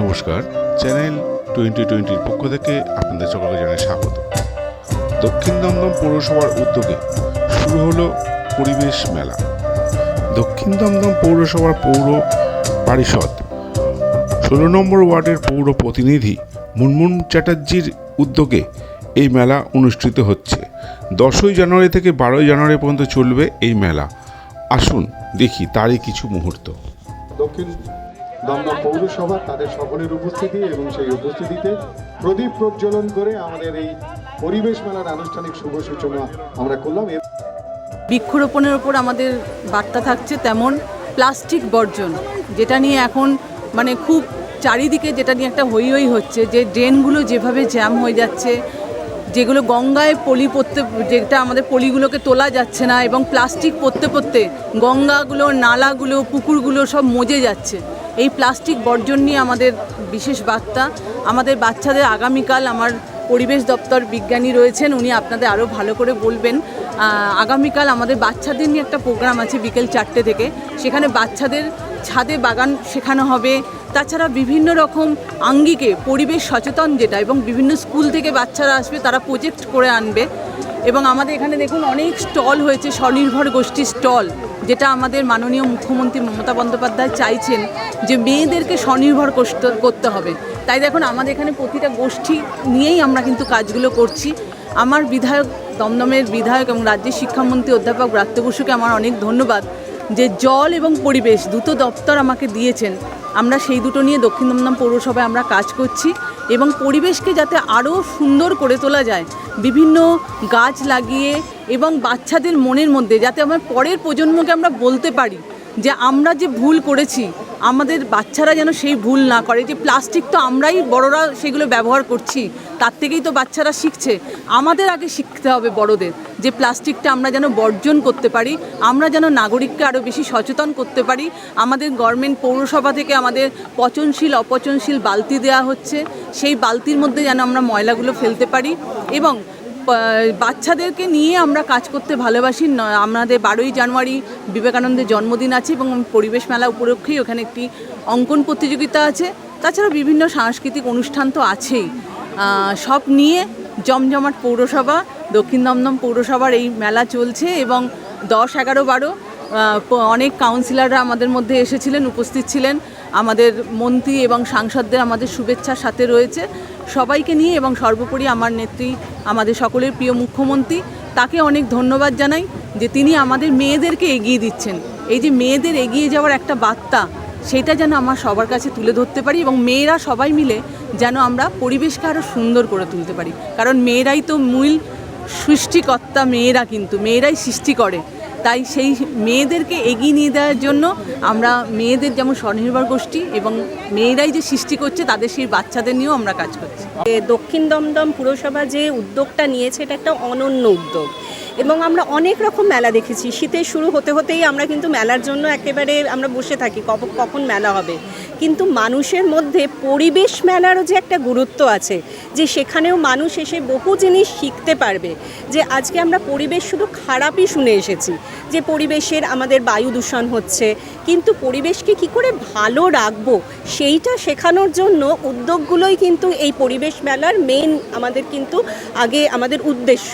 নমস্কার। Channel twenty টোয়েন্টির পক্ষ থেকে আপনাদের সকলকে জানাই স্বাগত। দক্ষিণ দমদম পৌরসভার উদ্যোগে শুরু হলো পরিবেশ মেলা। দক্ষিণ দমদম পৌরসভার পৌর পারিষদ ষোলো নম্বর ওয়ার্ডের পৌর প্রতিনিধি মুনমুন চ্যাটার্জির উদ্যোগে এই মেলা অনুষ্ঠিত হচ্ছে। দশই জানুয়ারি থেকে বারোই জানুয়ারি পর্যন্ত চলবে এই মেলা। আসুন দেখি তারই কিছু মুহূর্ত। দক্ষিণ দমদম পৌরসভা, তাদের সকলের উপস্থিতি এবং সেই উপস্থিতিতে প্রদীপ প্রজ্বলন করে আমাদের এই পরিবেশ মেলার আনুষ্ঠানিক শুভ সূচনা আমরা করলাম। বৃক্ষরোপণের ওপর আমাদের বার্তা থাকছে তেমন প্লাস্টিক বর্জন, যেটা নিয়ে এখন মানে খুব চারিদিকে যেটা নিয়ে একটা হই হই হচ্ছে, যে ড্রেনগুলো যেভাবে জ্যাম হয়ে যাচ্ছে, যেগুলো গঙ্গায় পলি পড়তে, যেটা আমাদের পলিগুলোকে তোলা যাচ্ছে না এবং প্লাস্টিক পড়তে পড়তে গঙ্গাগুলো, নালাগুলো, পুকুরগুলো সব মজে যাচ্ছে। এই প্লাস্টিক বর্জন নিয়ে আমাদের বিশেষ বার্তা। আমাদের বাচ্চাদের আগামীকাল আমার পরিবেশ দপ্তর বিজ্ঞানী রয়েছেন, উনি আপনাদের আরও ভালো করে বলবেন। আগামীকাল আমাদের বাচ্চাদের নিয়ে একটা প্রোগ্রাম আছে বিকেল চারটে থেকে। সেখানে বাচ্চাদের ছাদে বাগান শেখানো হবে তাছাড়া বিভিন্ন রকম আঙ্গিকে, পরিবেশ সচেতন যেটা এবং বিভিন্ন স্কুল থেকে বাচ্চারা আসবে, তারা প্রজেক্ট করে আনবে। এবং আমাদের এখানে দেখুন অনেক স্টল হয়েছে, স্বনির্ভর গোষ্ঠী স্টল, যেটা আমাদের মাননীয় মুখ্যমন্ত্রী মমতা বন্দ্যোপাধ্যায় চাইছেন যে মেয়েদেরকে স্বনির্ভর করতে- হবে। তাই দেখুন আমাদের এখানে প্রতিটা গোষ্ঠী নিয়েই আমরা কিন্তু কাজগুলো করছি। আমার বিধায়ক, দমদমের বিধায়ক এবং রাজ্যের শিক্ষামন্ত্রী অধ্যাপক ব্রাত্য বসুকে আমার অনেক ধন্যবাদ যে জল এবং পরিবেশ দুটো দপ্তর আমাকে দিয়েছেন। আমরা সেই দুটো নিয়ে দক্ষিণ দমদম পৌরসভায় আমরা কাজ করছি এবং পরিবেশকে যাতে আরও সুন্দর করে তোলা যায়, বিভিন্ন গাছ লাগিয়ে এবং বাচ্চাদের মনের মধ্যে, যাতে আমার পরের প্রজন্মকে আমরা বলতে পারি যে আমরা যে ভুল করেছি আমাদের বাচ্চারা যেন সেই ভুল না করে। যে প্লাস্টিক তো আমরাই বড়রা সেগুলো ব্যবহার করছি, তার থেকেই তো বাচ্চারা শিখছে। আমাদের আগে শিখতে হবে বড়দের যে প্লাস্টিকটা আমরা যেন বর্জন করতে পারি, আমরা যেন নাগরিককে আরও বেশি সচেতন করতে পারি। আমাদের গভর্নমেন্ট পৌরসভা থেকে আমাদের পচনশীল, অপচনশীল বালতি দেওয়া হচ্ছে, সেই বালতির মধ্যে যেন আমরা ময়লাগুলো ফেলতে পারি এবং বাচ্চাদেরকে নিয়ে আমরা কাজ করতে ভালোবাসি। আমাদের বারোই জানুয়ারি বিবেকানন্দের জন্মদিন আছে এবং পরিবেশ মেলা উপলক্ষেই ওখানে একটি অঙ্কন প্রতিযোগিতা আছে। তাছাড়া বিভিন্ন সাংস্কৃতিক অনুষ্ঠান তো আছেই। সব নিয়ে জমজমাট পৌরসভা, দক্ষিণ দমদম পৌরসভার এই মেলা চলছে এবং দশ এগারো বারো অনেক কাউন্সিলররা আমাদের মধ্যে এসেছিলেন, উপস্থিত ছিলেন। আমাদের মন্ত্রী এবং সাংসদদের আমাদের শুভেচ্ছার সাথে রয়েছে। সবাইকে নিয়ে এবং সর্বোপরি আমার নেত্রী, আমাদের সকলের প্রিয় মুখ্যমন্ত্রী, তাকে অনেক ধন্যবাদ জানাই যে তিনি আমাদের মেয়েদেরকে এগিয়ে দিচ্ছেন। এই যে মেয়েদের এগিয়ে যাওয়ার একটা বার্তা, সেটা যেন আমার সবার কাছে তুলে ধরতে পারি এবং মেয়েরা সবাই মিলে যেন আমরা পরিবেশকে আরও সুন্দর করে তুলতে পারি। কারণ মেয়েরাই তো মূল সৃষ্টিকর্তা, মেয়েরা কিন্তু, মেয়েরাই সৃষ্টি করে। তাই সেই মেয়েদেরকে এগিয়ে নিয়ে দেওয়ার জন্য আমরা মেয়েদের যেমন স্বনির্ভর গোষ্ঠী এবং মেয়েরাই যে সৃষ্টি করছে, তাদের সেই বাচ্চাদের নিয়েও আমরা কাজ করছি। দক্ষিণ দমদম পুরসভা যে উদ্যোগটা নিয়েছে, এটা একটা অনন্য উদ্যোগ। এবং আমরা অনেক রকম মেলা দেখেছি। শীতের শুরু হতে হতেই আমরা কিন্তু মেলার জন্য একেবারে আমরা বসে থাকি কখন মেলা হবে। কিন্তু মানুষের মধ্যে পরিবেশ মেলারও যে একটা গুরুত্ব আছে, যে সেখানেও মানুষ এসে বহু জিনিস শিখতে পারবে। যে আজকে আমরা পরিবেশ শুধু খারাপই শুনে এসেছি, যে পরিবেশের আমাদের বায়ু দূষণ হচ্ছে, কিন্তু পরিবেশকে কি করে ভালো রাখব, সেইটা শেখানোর জন্য উদ্যোগগুলোই কিন্তু এই পরিবেশ মেলার মেন আমাদের কিন্তু আগে আমাদের উদ্দেশ্য।